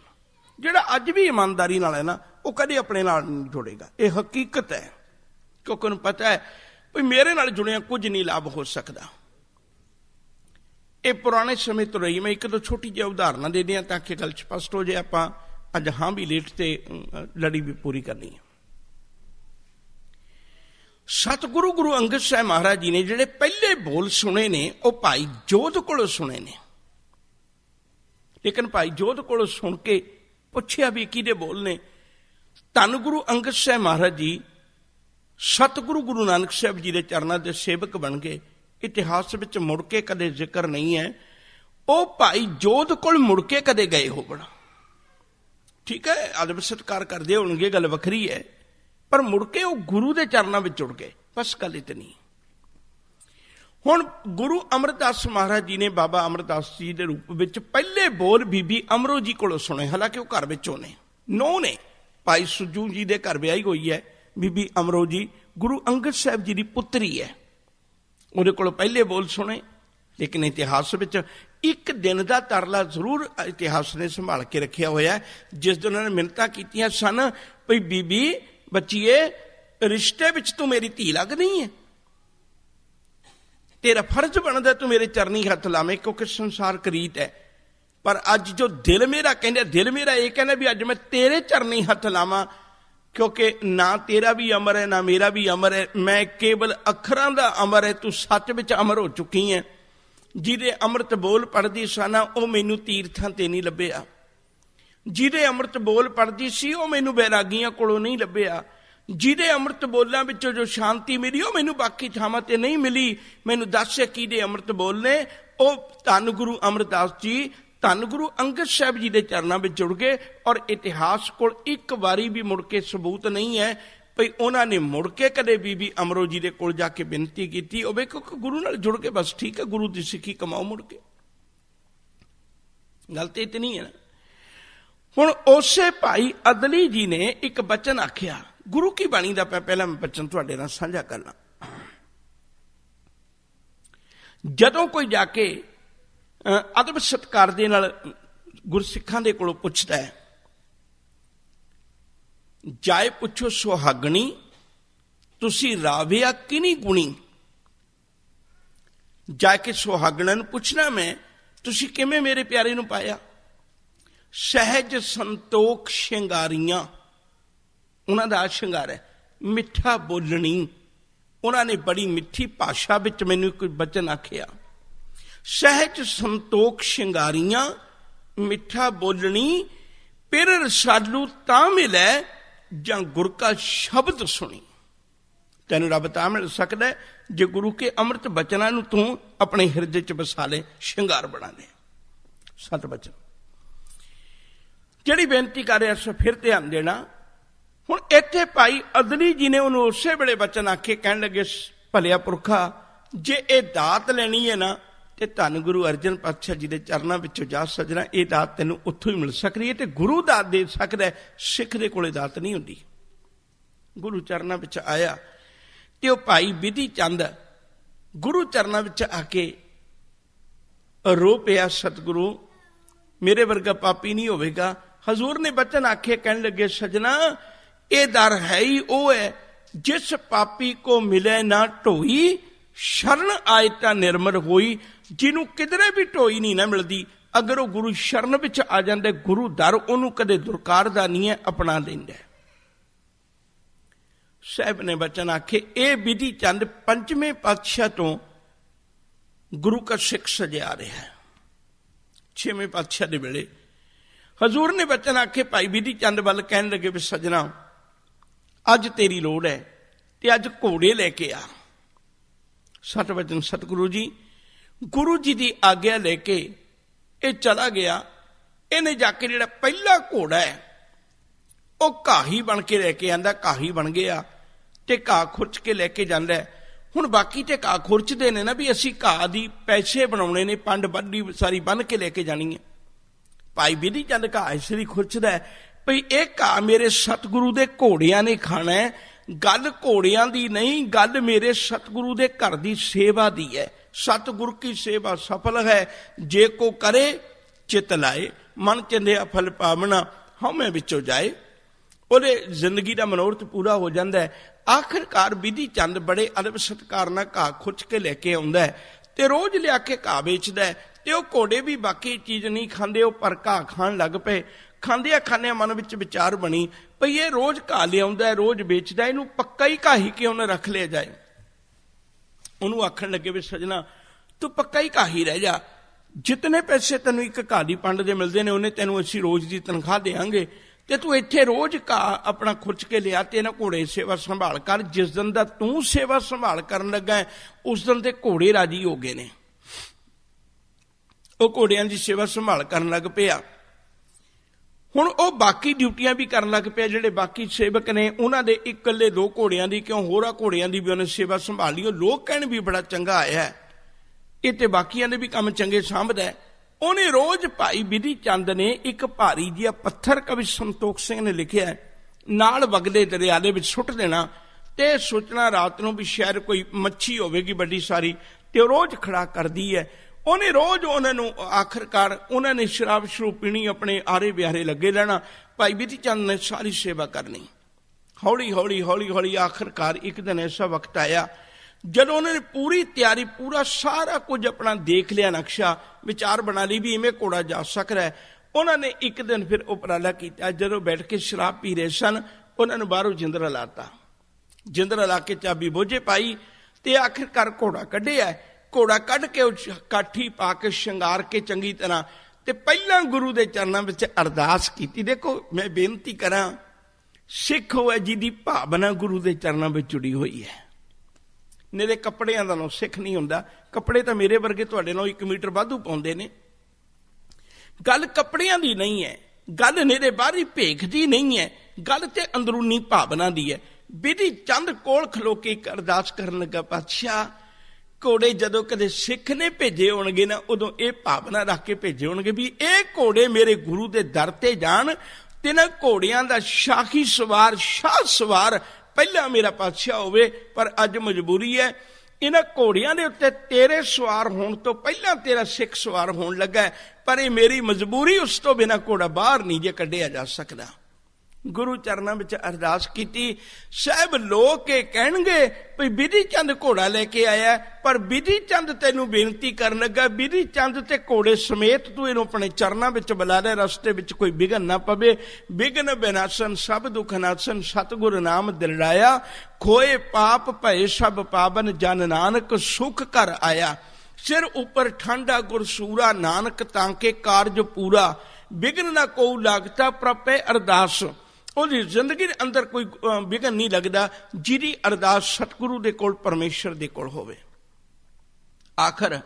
ਜਿਹੜਾ ਅੱਜ ਵੀ ਇਮਾਨਦਾਰੀ ਨਾਲ ਹੈ ਨਾ, ਉਹ ਕਦੇ ਆਪਣੇ ਨਾਲ ਨਹੀਂ ਜੁੜੇਗਾ। ਇਹ ਹਕੀਕਤ ਹੈ। ਕਿਉਂਕਿ ਉਹਨੂੰ ਪਤਾ ਹੈ ਵੀ ਮੇਰੇ ਨਾਲ ਜੁੜਿਆ ਕੁਝ ਨਹੀਂ ਲਾਭ ਹੋ ਸਕਦਾ। ਇਹ ਪੁਰਾਣੇ ਸਮੇਂ ਤੋਂ ਰਹੀ। ਮੈਂ ਇੱਕ ਦੋ ਛੋਟੀ ਜਿਹੀ ਉਦਾਹਰਨਾਂ ਦੇ ਦਿਆਂ ਤਾਂ ਕਿ ਗੱਲ ਸਪਸ਼ਟ ਹੋ ਜਾਏ। ਆਪਾਂ ਅੱਜ ਹਾਂ ਵੀ ਲੇਟ ਤੇ ਲੜੀ ਵੀ ਪੂਰੀ ਕਰਨੀ ਹੈ। ਸਤਿਗੁਰੂ ਗੁਰੂ ਅੰਗਦ ਸਾਹਿਬ ਮਹਾਰਾਜ ਜੀ ਨੇ ਜਿਹੜੇ ਪਹਿਲੇ ਬੋਲ ਸੁਣੇ ਨੇ, ਉਹ ਭਾਈ ਜੋਧ ਕੋਲੋਂ ਸੁਣੇ ਨੇ। ਲੇਕਿਨ ਭਾਈ ਜੋਧ ਕੋਲੋਂ ਸੁਣ ਕੇ ਪੁੱਛਿਆ ਵੀ ਕਿਹਦੇ ਬੋਲ ਨੇ। ਧੰਨ ਗੁਰੂ ਅੰਗਦ ਸਾਹਿਬ ਮਹਾਰਾਜ ਜੀ, ਸਤਿਗੁਰੂ ਗੁਰੂ ਨਾਨਕ ਸਾਹਿਬ ਜੀ ਦੇ ਚਰਨਾਂ ਦੇ ਸੇਵਕ ਬਣ ਗਏ। ਇਤਿਹਾਸ ਵਿੱਚ ਮੁੜ ਕੇ ਕਦੇ ਜ਼ਿਕਰ ਨਹੀਂ ਹੈ। ਉਹ ਭਾਈ ਜੋਧ ਕੋਲ ਮੁੜ ਕੇ ਕਦੇ ਗਏ ਹੋਵਣ। ਠੀਕ ਹੈ? ਅਦਬ ਸਤਕਾਰ ਕਰਦੇ ਹੋਣਗੇ, ਗੱਲ ਵੱਖਰੀ ਹੈ। ਪਰ ਮੁੜ ਕੇ ਉਹ ਗੁਰੂ ਦੇ ਚਰਨਾਂ ਵਿੱਚ ਜੁੜ ਗਏ। ਬਸ ਗੱਲ ਇਤਨੀ। ਹੁਣ ਗੁਰੂ ਅਮਰਦਾਸ ਮਹਾਰਾਜ ਜੀ ਨੇ ਬਾਬਾ ਅਮਰਦਾਸ ਜੀ ਦੇ ਰੂਪ ਵਿੱਚ ਪਹਿਲੇ ਬੋਲ ਬੀਬੀ ਅਮਰੋ ਜੀ ਕੋਲੋਂ ਸੁਣੇ। ਹਾਲਾਂਕਿ ਉਹ ਘਰ ਵਿੱਚੋਂ ਨੇ। ਨੋ ਨੇ। ਭਾਈ ਸੁਜੂ ਜੀ ਦੇ ਘਰ ਵਿਆਹੀ ਹੋਈ ਹੈ। ਬੀਬੀ ਅਮਰੋ ਜੀ ਗੁਰੂ ਅੰਗਦ ਸਾਹਿਬ ਜੀ ਦੀ ਪੁੱਤਰੀ ਹੈ। ਉਹਦੇ ਕੋਲੋਂ ਪਹਿਲੇ ਬੋਲ ਸੁਣੇ। ਲੇਕਿਨ ਇਤਿਹਾਸ ਵਿੱਚ ਇੱਕ ਦਿਨ ਦਾ ਤਰਲਾ ਜ਼ਰੂਰ ਇਤਿਹਾਸ ਨੇ ਸੰਭਾਲ ਕੇ ਰੱਖਿਆ ਹੋਇਆ ਜਿਸ ਦਿਨ ਉਹਨਾਂ ਨੇ ਮਿੰਨਤਾਂ ਕੀਤੀਆਂ ਸਨ, ਭਈ ਬੀਬੀ ਬੱਚੀਏ, ਰਿਸ਼ਤੇ ਵਿੱਚ ਤੂੰ ਮੇਰੀ ਧੀ ਲੱਗਣੀ ਹੈ ਤੇਰਾ ਫਰਜ਼ ਬਣਦਾ ਤੂੰ ਮੇਰੇ ਚਰਨੀ ਹੱਥ ਲਾਵੇਂ, ਕਿਉਂਕਿ ਸੰਸਾਰ ਕਰੀਤ ਹੈ ਪਰ ਅੱਜ ਜੋ ਦਿਲ ਮੇਰਾ ਕਹਿੰਦਾ, ਦਿਲ ਮੇਰਾ ਇਹ ਕਹਿੰਦਾ ਵੀ ਅੱਜ ਮੈਂ ਤੇਰੇ ਚਰਨੀ ਹੱਥ ਲਾਵਾਂ, ਕਿਉਂਕਿ ਨਾ ਤੇਰਾ ਵੀ ਅਮਰ ਹੈ ਨਾ ਮੇਰਾ ਵੀ ਅਮਰ ਹੈ ਮੈਂ ਕੇਵਲ ਅੱਖਰਾਂ ਦਾ ਅਮਰ ਹੈ ਤੂੰ ਸੱਚ ਵਿੱਚ ਅਮਰ ਹੋ ਚੁੱਕੀ ਹੈ ਜਿਹਦੇ ਅੰਮ੍ਰਿਤ ਬੋਲ ਪੜਦੀ ਸਾਨਾ ਉਹ ਮੈਨੂੰ ਤੀਰਥਾਂ ਤੇ ਨਹੀਂ ਲੱਭਿਆ। ਜਿਹਦੇ ਅੰਮ੍ਰਿਤ ਬੋਲ ਪੜਦੀ ਸੀ, ਉਹ ਮੈਨੂੰ ਬੈਰਾਗੀਆਂ ਕੋਲੋਂ ਨਹੀਂ ਲੱਭਿਆ। ਜਿਹਦੇ ਅੰਮ੍ਰਿਤ ਬੋਲਾਂ ਵਿੱਚੋਂ ਜੋ ਸ਼ਾਂਤੀ ਮਿਲੀ, ਉਹ ਮੈਨੂੰ ਬਾਕੀ ਥਾਵਾਂ ਤੇ ਨਹੀਂ ਮਿਲੀ। ਮੈਨੂੰ ਦੱਸ ਕਿਹਦੇ ਅੰਮ੍ਰਿਤ ਬੋਲ ਨੇ। ਉਹ ਧੰਨ ਗੁਰੂ ਅਮਰਦਾਸ ਜੀ ਧੰਨ ਗੁਰੂ ਅੰਗਦ ਸਾਹਿਬ ਜੀ ਦੇ ਚਰਨਾਂ ਵਿੱਚ ਜੁੜ ਗਏ ਔਰ ਇਤਿਹਾਸ ਕੋਲ ਇੱਕ ਵਾਰੀ ਵੀ ਮੁੜ ਕੇ ਸਬੂਤ ਨਹੀਂ ਹੈ। ਭਈ ਉਹਨਾਂ ਨੇ ਮੁੜ ਕੇ ਕਦੇ ਬੀਬੀ ਅਮਰੋ ਜੀ ਦੇ ਕੋਲ ਜਾ ਕੇ ਬੇਨਤੀ ਕੀਤੀ ਉਹ ਵੇਖੋ ਕਿ ਗੁਰੂ ਨਾਲ ਜੁੜ ਕੇ ਬਸ ਠੀਕ ਹੈ, ਗੁਰੂ ਦੀ ਸਿੱਖੀ ਕਮਾਓ ਮੁੜ ਕੇ। ਗੱਲ ਤੇ ਇਤਨੀ ਹੈ ਨਾ। ਹੁਣ ਉਸੇ ਭਾਈ ਅਦਲੀ ਜੀ ਨੇ ਇੱਕ ਬਚਨ ਆਖਿਆ, ਗੁਰੂ ਕੀ ਬਾਣੀ ਦਾ ਮੈਂ ਪਹਿਲਾਂ ਬਚਨ ਤੁਹਾਡੇ ਨਾਲ ਸਾਂਝਾ ਕਰਨਾ ਜਦੋਂ ਕੋਈ ਜਾ ਕੇ ਅਦਬ ਸਤਕਾਰ ਦੇ ਨਾਲ ਗੁਰਸਿੱਖਾਂ ਦੇ ਕੋਲੋਂ ਪੁੱਛਦਾ ਹੈ, ਜਾਏ ਪੁੱਛੋ ਸੁਹਾਗਣੀ, ਤੁਸੀਂ ਰਾਵਿਆ ਕਿਨੀ ਗੁਣੀ? ਜਾ ਕੇ ਸੁਹਾਗਣਾਂ ਨੂੰ ਪੁੱਛਣਾ ਮੈਂ, ਤੁਸੀਂ ਕਿਵੇਂ ਮੇਰੇ ਪਿਆਰੇ ਨੂੰ ਪਾਇਆ? ਸਹਿਜ ਸੰਤੋਖ ਸ਼ਿੰਗਾਰੀਆਂ। ਉਹਨਾਂ ਦਾ ਸ਼ਿੰਗਾਰ ਹੈ, ਮਿੱਠਾ ਬੋਲਣੀ। ਉਹਨਾਂ ਨੇ ਬੜੀ ਮਿੱਠੀ ਭਾਸ਼ਾ ਵਿੱਚ ਮੈਨੂੰ ਕੋਈ ਬਚਨ ਆਖਿਆ। ਸਹਿਜ ਸੰਤੋਖ ਸ਼ਿੰਗਾਰੀਆਂ, ਮਿੱਠਾ ਬੋਲਣੀ ਪਿਰ ਰਸਾਲੂ ਤਾਂ ਮਿਲੈ ਜਾਂ ਗੁਰ ਕਾ ਸ਼ਬਦ ਸੁਣੀ। ਤੈਨੂੰ ਰੱਬ ਤਾਂ ਮਿਲ ਸਕਦਾ ਜੇ ਗੁਰੂ ਕੇ ਅੰਮ੍ਰਿਤ ਬਚਨਾਂ ਨੂੰ ਤੂੰ ਆਪਣੇ ਹਿਰਦੇ 'ਚ ਵਸਾ ਲੈ, ਸ਼ਿੰਗਾਰ ਬਣਾ ਲੈ। ਸਤ ਬਚਨ। ਜਿਹੜੀ ਬੇਨਤੀ ਕਰ ਰਿਹਾ ਸੋ, ਫਿਰ ਧਿਆਨ ਦੇਣਾ। ਹੁਣ ਇੱਥੇ ਭਾਈ ਅਦਲੀ ਜੀ ਨੇ ਉਹਨੂੰ ਉਸੇ ਵੇਲੇ ਬਚਨ ਆਖੇ, ਕਹਿਣ ਲੱਗੇ, ਭਲਿਆ ਪੁਰਖਾ, ਜੇ ਇਹ ਦਾਤ ਲੈਣੀ ਹੈ ਨਾ, ਤੇ ਧੰਨ ਗੁਰੂ ਅਰਜਨ ਪਾਤਸ਼ਾਹ ਜੀ ਦੇ ਚਰਨਾਂ ਵਿੱਚੋਂ ਜਾ ਸਜਣਾ, ਇਹ ਦਾਤ ਤੈਨੂੰ ਉੱਥੋਂ ਹੀ ਮਿਲ ਸਕਦੀ ਹੈ ਤੇ ਗੁਰੂ ਦਾਤ ਦੇ ਸਕਦਾ ਸਿੱਖ ਦੇ ਕੋਲੇ ਦਾਤ ਨਹੀਂ ਹੁੰਦੀ। ਗੁਰੂ ਚਰਨਾਂ ਵਿੱਚ ਆਇਆ ਤੇ ਉਹ ਭਾਈ ਵਿਧੀ ਚੰਦ ਗੁਰੂ ਚਰਨਾਂ ਵਿੱਚ ਆ ਕੇ ਰੋ ਪਿਆ, ਸਤਿਗੁਰੂ, ਮੇਰੇ ਵਰਗਾ ਪਾਪੀ ਨਹੀਂ ਹੋਵੇਗਾ ਹਜ਼ੂਰ ਨੇ ਬਚਨ ਆਖੇ, ਕਹਿਣ ਲੱਗੇ, ਸਜਣਾ, ਇਹ ਦਰ ਹੈ ਹੀ ਉਹ ਹੈ, ਜਿਸ ਪਾਪੀ ਕੋ ਮਿਲੇ ਨਾ ਢੋਈ, ਸ਼ਰਨ ਆਏ ਤਾਂ ਨਿਰਮਲ ਹੋਈ, ਜਿਹਨੂੰ ਕਿਧਰੇ ਵੀ ਢੋਈ ਨਹੀਂ ਨਾ ਮਿਲਦੀ। ਅਗਰ ਉਹ ਗੁਰੂ ਸ਼ਰਨ ਵਿੱਚ ਆ ਜਾਂਦਾ, ਗੁਰੂ ਦਰ ਉਹਨੂੰ ਕਦੇ ਦੁਰਕਾਰਦਾ ਨਹੀਂ ਹੈ, ਅਪਣਾ ਲੈਂਦਾ ਸਾਹਿਬ ਨੇ ਬਚਨ ਆਖੇ, ਇਹ ਵਿਧੀ ਚੰਦ ਪੰਜਵੇਂ ਪਾਤਸ਼ਾਹ ਤੋਂ ਗੁਰੂ ਕਾ ਸਿੱਖ ਸਜਿਆ ਰਿਹਾ ਛੇਵੇਂ ਪਾਤਸ਼ਾਹ ਦੇ ਵੇਲੇ ਹਜ਼ੂਰ ਨੇ ਬਚਨ ਆਖੇ, ਭਾਈ ਵਿਧੀ ਚੰਦ ਵੱਲ ਕਹਿਣ ਲੱਗੇ ਵੀ ਸਜਣਾ, ਅੱਜ ਤੇਰੀ ਲੋੜ ਹੈ ਤੇ ਅੱਜ ਘੋੜੇ ਲੈ ਕੇ ਆ। ਸਤ ਵਚਨ, ਸਤਿਗੁਰੂ ਜੀ, ਗੁਰੂ ਜੀ ਦੀ ਆਗਿਆ ਲੈ ਕੇ ਇਹ ਚਲਾ ਗਿਆ। ਇਹਨੇ ਜਾ ਕੇ ਜਿਹੜਾ ਪਹਿਲਾ ਘੋੜਾ ਹੈ, ਉਹ ਕਾਹੀ ਬਣ ਕੇ ਲੈ ਕੇ ਆਂਦਾ ਕਾਹੀ ਬਣ ਗਿਆ ਤੇ ਘਾਹ ਖੁਰਚ ਕੇ ਲੈ ਕੇ ਜਾਂਦਾ ਹੁਣ ਬਾਕੀ ਤੇ ਘਾਹ ਖੁਰਚਦੇ ਨੇ ਨਾ ਵੀ ਅਸੀਂ ਘਾਹ ਦੀ ਪੈਸੇ ਬਣਾਉਣੇ ਨੇ, ਪੰਡ ਬੰਡੀ ਸਾਰੀ ਬੰਨ ਕੇ ਲੈ ਕੇ ਜਾਣੀ ਹੈ। ਭਾਈ ਵਿਧੀ ਚੰਦ ਘਾਹ ਇਸ ਲਈ ਖੁਰਚਦਾ ਹੈ, ਭਈ ਇਹ ਘਾਹ ਮੇਰੇ ਸਤਿਗੁਰੂ ਦੇ ਘੋੜਿਆਂ ਨੇ ਖਾਣਾ ਹੈ। ਗੱਲ ਘੋੜਿਆਂ ਦੀ ਨਹੀਂ, ਗੱਲ ਮੇਰੇ ਸਤਿਗੁਰੂ ਦੇ ਘਰ ਦੀ ਸੇਵਾ ਦੀ ਹੈ। ਸਤਿਗੁਰ ਕੀ ਸੇਵਾ ਸਫਲ ਹੈ, ਜੇ ਕੋ ਕਰੇ, ਚਿਤ ਲਾਏ। ਮਨ ਚੰਦਿਆ ਫਲ ਪਾਵਣਾ ਹਉਮੈ ਵਿੱਚੋਂ ਜਾਏ। ਉਹਦੇ ਜ਼ਿੰਦਗੀ ਦਾ ਮਨੋਰਥ ਪੂਰਾ ਹੋ ਜਾਂਦਾ ਹੈ। ਆਖਰਕਾਰ ਵਿਧੀ ਚੰਦ ਬੜੇ ਅਦਬ ਸਤਕਾਰ ਨਾਲ ਘਾਹ ਖੁੱਚ ਕੇ ਲੈ ਕੇ ਆਉਂਦਾ ਹੈ ਤੇ ਰੋਜ਼ ਲਿਆ ਕੇ ਘਾਹ ਵੇਚਦਾ ਹੈ। ਤੇ ਉਹ ਘੋੜੇ ਵੀ ਬਾਕੀ ਚੀਜ਼ ਨਹੀਂ ਖਾਂਦੇ, ਉਹ ਪਰ ਘਾਹ ਖਾਣ ਲੱਗ ਪਏ। ਖਾਂਦਿਆਂ ਖਾਂਦਿਆਂ ਮਨ ਵਿੱਚ ਵਿਚਾਰ ਬਣੀ, ਭਈ ਇਹ ਰੋਜ਼ ਘਾਹ ਲਿਆਉਂਦਾ ਰੋਜ਼ ਵੇਚਦਾ ਇਹਨੂੰ ਪੱਕਾ ਹੀ ਘਾਹੀ ਹੀ ਕਿਉਂ ਨਾ ਰੱਖ ਲਿਆ ਜਾਏ? ਉਹਨੂੰ ਆਖਣ ਲੱਗੇ ਵੀ ਸਜਣਾ, ਤੂੰ ਪੱਕਾ ਹੀ ਕਾਹੀ ਰਹਿ ਜਾ। ਜਿਤਨੇ ਪੈਸੇ ਤੈਨੂੰ ਇੱਕ ਘਾਹ ਦੀ ਪੰਡ ਦੇ ਮਿਲਦੇ ਨੇ, ਉਹਨੇ ਤੈਨੂੰ ਅਸੀਂ ਰੋਜ਼ ਦੀ ਤਨਖਾਹ ਦੇਾਂਗੇ ਤੇ ਤੂੰ ਇੱਥੇ ਰੋਜ਼ ਘਾਹ ਆਪਣਾ ਖੁਰਚ ਕੇ ਲਿਆ ਤੇ ਇਹਨਾਂ ਘੋੜੇ ਦੀ ਸੇਵਾ ਸੰਭਾਲ ਕਰ। ਜਿਸ ਦਿਨ ਦਾ ਤੂੰ ਸੇਵਾ ਸੰਭਾਲ ਕਰਨ ਲੱਗਾ ਉਸ ਦਿਨ ਤੇ ਘੋੜੇ ਰਾਜੀ ਹੋ ਗਏ ਨੇ। ਉਹ ਘੋੜਿਆਂ ਦੀ ਸੇਵਾ ਸੰਭਾਲ ਕਰਨ ਲੱਗ ਪਿਆ। ਹੁਣ ਉਹ ਬਾਕੀ ਡਿਊਟੀਆਂ ਵੀ ਕਰਨ ਲੱਗ ਪਿਆ, ਜਿਹੜੇ ਬਾਕੀ ਸੇਵਕ ਨੇ, ਉਹਨਾਂ ਦੇ ਇਕੱਲੇ ਦੋ ਘੋੜਿਆਂ ਦੀ ਕਿਉਂ, ਹੋਰਾਂ ਘੋੜਿਆਂ ਦੀ ਵੀ ਉਹਨੇ ਸੇਵਾ ਸੰਭਾਲੀ, ਉਹ ਲੋਕ ਕਹਿਣ ਵੀ ਬੜਾ ਚੰਗਾ ਆਇਆ ਹੈ। ਇਹ ਤੇ ਬਾਕੀਆਂ ਦੇ ਵੀ ਕੰਮ ਚੰਗੇ ਸਾਂਭਦਾ ਹੈ। ਉਹਨੇ ਰੋਜ਼ ਭਾਈ ਵਿਧੀ ਚੰਦ ਨੇ ਇੱਕ ਭਾਰੀ ਜਿਹਾ ਪੱਥਰ ਕਵੀ ਸੰਤੋਖ ਸਿੰਘ ਨੇ ਲਿਖਿਆ ਨਾਲ ਵਗਦੇ ਦਰਿਆ ਦੇ ਵਿੱਚ ਸੁੱਟ ਦੇਣਾ ਤੇ ਸੋਚਣਾ ਰਾਤ ਨੂੰ ਵੀ ਸ਼ਾਇਦ ਕੋਈ ਮੱਛੀ ਹੋਵੇਗੀ ਵੱਡੀ ਸਾਰੀ, ਤੇ ਉਹ ਰੋਜ਼ ਖੜਾ ਕਰਦੀ ਹੈ। ਉਹਨੇ ਰੋਜ਼ ਉਹਨਾਂ ਨੂੰ ਆਖਰਕਾਰ ਉਹਨਾਂ ਨੇ ਸ਼ਰਾਬ ਸ਼ਰੂ ਪੀਣੀ, ਆਪਣੇ ਆਰੇ ਬਿਹਾਰੇ ਲੱਗੇ ਲੈਣਾ ਭਾਈ ਬੀਤੀ ਚੰਦ ਨੇ ਸਾਰੀ ਸੇਵਾ ਕਰਨੀ। ਹੌਲੀ ਹੌਲੀ ਹੌਲੀ ਹੌਲੀ ਆਖਰਕਾਰ ਇੱਕ ਦਿਨ ਐਸਾ ਵਕਤ ਆਇਆ, ਜਦੋਂ ਉਹਨਾਂ ਨੇ ਪੂਰੀ ਤਿਆਰੀ, ਪੂਰਾ ਸਾਰਾ ਕੁਝ ਆਪਣਾ ਦੇਖ ਲਿਆ ਨਕਸ਼ਾ, ਵਿਚਾਰ ਬਣਾ ਲਈ ਵੀ ਇਵੇਂ ਘੋੜਾ ਜਾ ਸਕਦਾ ਹੈ। ਉਹਨਾਂ ਨੇ ਇੱਕ ਦਿਨ ਫਿਰ ਉਪਰਾਲਾ ਕੀਤਾ, ਜਦੋਂ ਬੈਠ ਕੇ ਸ਼ਰਾਬ ਪੀ ਰਹੇ ਸਨ, ਉਹਨਾਂ ਨੂੰ ਬਾਹਰੋਂ ਜਿੰਦਰਾ ਲਾਤਾ। ਜਿੰਦਰਾ ਲਾ ਕੇ ਚਾਬੀ ਬੋਝੇ ਪਾਈ ਤੇ ਆਖਿਰਕਾਰ ਘੋੜਾ ਕੱਢਿਆ। ਘੋੜਾ ਕੱਢ ਕੇ ਕਾਠੀ ਪਾ ਕੇ ਸ਼ਿੰਗਾਰ ਕੇ ਚੰਗੀ ਤਰ੍ਹਾਂ ਤੇ ਪਹਿਲਾਂ ਗੁਰੂ ਦੇ ਚਰਨਾਂ ਵਿੱਚ ਅਰਦਾਸ ਕੀਤੀ। ਦੇਖੋ, ਮੈਂ ਬੇਨਤੀ ਕਰਾਂ, ਸਿੱਖ ਹੋਏ ਜਿਹਦੀ ਭਾਵਨਾ ਗੁਰੂ ਦੇ ਚਰਨਾਂ ਵਿੱਚ ਜੁੜੀ ਹੋਈ ਹੈ। ਮੇਰੇ ਕੱਪੜਿਆਂ ਦਾ ਨੋ ਸਿੱਖ ਨਹੀਂ ਹੁੰਦਾ। ਕੱਪੜੇ ਤਾਂ ਮੇਰੇ ਵਰਗੇ ਤੁਹਾਡੇ ਨਾਲੋਂ 1 ਮੀਟਰ ਵਾਧੂ ਪਾਉਂਦੇ ਨੇ। ਗੱਲ ਕੱਪੜਿਆਂ ਦੀ ਨਹੀਂ ਹੈ। ਗੱਲ ਨੇਰੇ ਬਾਹਰੀ ਭੇਖ ਦੀ ਨਹੀਂ ਹੈ। ਗੱਲ ਤੇ ਅੰਦਰੂਨੀ ਭਾਵਨਾ ਦੀ ਹੈ। ਬਿਧੀ ਚੰਦ ਕੋਲ ਖਲੋ ਕੇ ਇੱਕ ਅਰਦਾਸ ਕਰਨ ਲੱਗਾ, ਪਾਤਸ਼ਾਹ ਘੋੜੇ ਜਦੋਂ ਕਦੇ ਸਿੱਖ ਨੇ ਭੇਜੇ ਹੋਣਗੇ ਨਾ, ਉਦੋਂ ਇਹ ਭਾਵਨਾ ਰੱਖ ਕੇ ਭੇਜੇ ਹੋਣਗੇ ਵੀ ਇਹ ਘੋੜੇ ਮੇਰੇ ਗੁਰੂ ਦੇ ਦਰ ਤੇ ਜਾਣ ਤੇ ਨਾ ਘੋੜਿਆਂ ਦਾ ਸ਼ਾਹੀ ਸਵਾਰ, ਸ਼ਾਹ ਸਵਾਰ ਪਹਿਲਾਂ ਮੇਰਾ ਪਾਤਸ਼ਾਹ ਹੋਵੇ, ਪਰ ਅੱਜ ਮਜਬੂਰੀ ਹੈ। ਇਹਨਾਂ ਘੋੜਿਆਂ ਦੇ ਉੱਤੇ ਤੇਰੇ ਸਵਾਰ ਹੋਣ ਤੋਂ ਪਹਿਲਾਂ ਤੇਰਾ ਸਿੱਖ ਸਵਾਰ ਹੋਣ ਲੱਗਾ ਪਰ ਇਹ ਮੇਰੀ ਮਜਬੂਰੀ ਉਸ ਤੋਂ ਬਿਨਾ ਘੋੜਾ ਬਾਹਰ ਨਹੀਂ ਜੇ ਕੱਢਿਆ ਜਾ ਸਕਦਾ। ਗੁਰੂ ਚਰਨਾਂ ਵਿੱਚ ਅਰਦਾਸ ਕੀਤੀ। ਸਹਿਬ ਲੋਕ ਇਹ ਕਹਿਣਗੇ ਵੀ ਬਿਧੀ ਚੰਦ ਘੋੜਾ ਲੈ ਕੇ ਆਇਆ ਹੈ, ਪਰ ਬਿਧੀ ਚੰਦ ਤੈਨੂੰ ਬੇਨਤੀ ਕਰਨ ਲੱਗਾ ਬਿਧੀ ਚੰਦ ਤੇ ਘੋੜੇ ਸਮੇਤ ਤੂੰ ਇਹਨੂੰ ਆਪਣੇ ਚਰਨਾਂ ਵਿੱਚ ਬੁਲਾ ਲੈ ਰਸਤੇ ਵਿੱਚ ਕੋਈ ਵਿਘਨ ਨਾ ਪਵੇ। ਵਿਘਨ ਬਿਨਾਸ਼ਨ ਸਭ ਦੁਖ ਨਾਸ਼ਨ ਸਤਿਗੁਰ ਨਾਮ ਦਿਲਾਇਆ ਖੋਏ ਪਾਪ ਭਏ ਸਭ ਪਾਵਨ ਜਨ ਨਾਨਕ ਸੁਖ ਕਰ ਆਇਆ। ਸਿਰ ਉੱਪਰ ਠੰਡਾ ਗੁਰਸੂਰਾ ਨਾਨਕ ਤਾਂ ਕੇ ਕਾਰਜ ਪੂਰਾ। ਵਿਘਨ ਨਾ ਕੋ ਲਾਗਤਾ ਪ੍ਰਪੇ ਅਰਦਾਸ। ਉਹਦੀ ਜ਼ਿੰਦਗੀ ਦੇ ਅੰਦਰ ਕੋਈ ਅਹ, ਵਿਘਨ ਨਹੀਂ ਲੱਗਦਾ ਜਿਹਦੀ ਅਰਦਾਸ ਸਤਿਗੁਰੂ ਦੇ ਕੋਲ ਪਰਮੇਸ਼ਰ ਦੇ ਕੋਲ ਹੋਵੇ। ਆਖਰ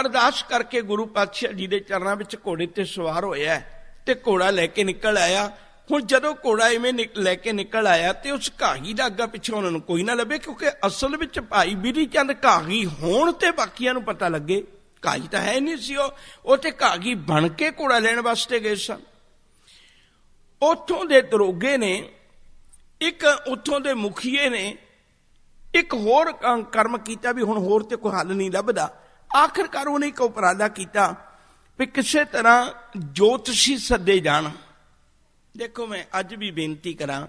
ਅਰਦਾਸ ਕਰਕੇ ਗੁਰੂ ਪਾਤਸ਼ਾਹ ਜੀ ਦੇ ਚਰਨਾਂ ਵਿੱਚ ਘੋੜੇ ਤੇ ਸਵਾਰ ਹੋਇਆ ਤੇ ਘੋੜਾ ਲੈ ਕੇ ਨਿਕਲ ਆਇਆ। ਹੁਣ ਜਦੋਂ ਘੋੜਾ ਇਵੇਂ ਨਿਕ- ਲੈ ਕੇ ਨਿਕਲ ਆਇਆ ਤੇ ਉਸ ਘਾਗੀ ਦਾ ਅੱਗਾ ਪਿੱਛੇ ਉਹਨਾਂ ਨੂੰ ਕੋਈ ਨਾ ਲੱਭੇ ਕਿਉਂਕਿ ਅਸਲ ਵਿੱਚ ਭਾਈ ਬਿਰੀ ਚੰਦ ਘਾਗੀ ਹੋਣ ਤੇ ਬਾਕੀਆਂ ਨੂੰ ਪਤਾ ਲੱਗੇ। ਘਾਹੀ ਤਾਂ ਹੈ ਨਹੀਂ ਸੀ ਉਹ। ਉਹ ਤੇ ਘਾਗੀ ਬਣ ਕੇ ਘੋੜਾ ਲੈਣ ਵਾਸਤੇ ਗਏ ਸਨ। ਉੱਥੋਂ ਦੇ ਦਰੋਗੇ ਨੇ, ਇੱਕ ਉੱਥੋਂ ਦੇ ਮੁਖੀਏ ਨੇ, ਇੱਕ ਹੋਰ ਕਰਮ ਕੀਤਾ ਵੀ ਹੁਣ ਹੋਰ ਤੇ ਕੋਈ ਹੱਲ ਨਹੀਂ ਲੱਭਦਾ। ਆਖਰਕਾਰ ਉਹਨੇ ਇੱਕ ਉਪਰਾਲਾ ਕੀਤਾ ਵੀ ਕਿਸੇ ਤਰ੍ਹਾਂ ਜੋਤਸ਼ੀ ਸੱਦੇ ਜਾਣ। ਦੇਖੋ ਮੈਂ ਅੱਜ ਵੀ ਬੇਨਤੀ ਕਰਾਂ,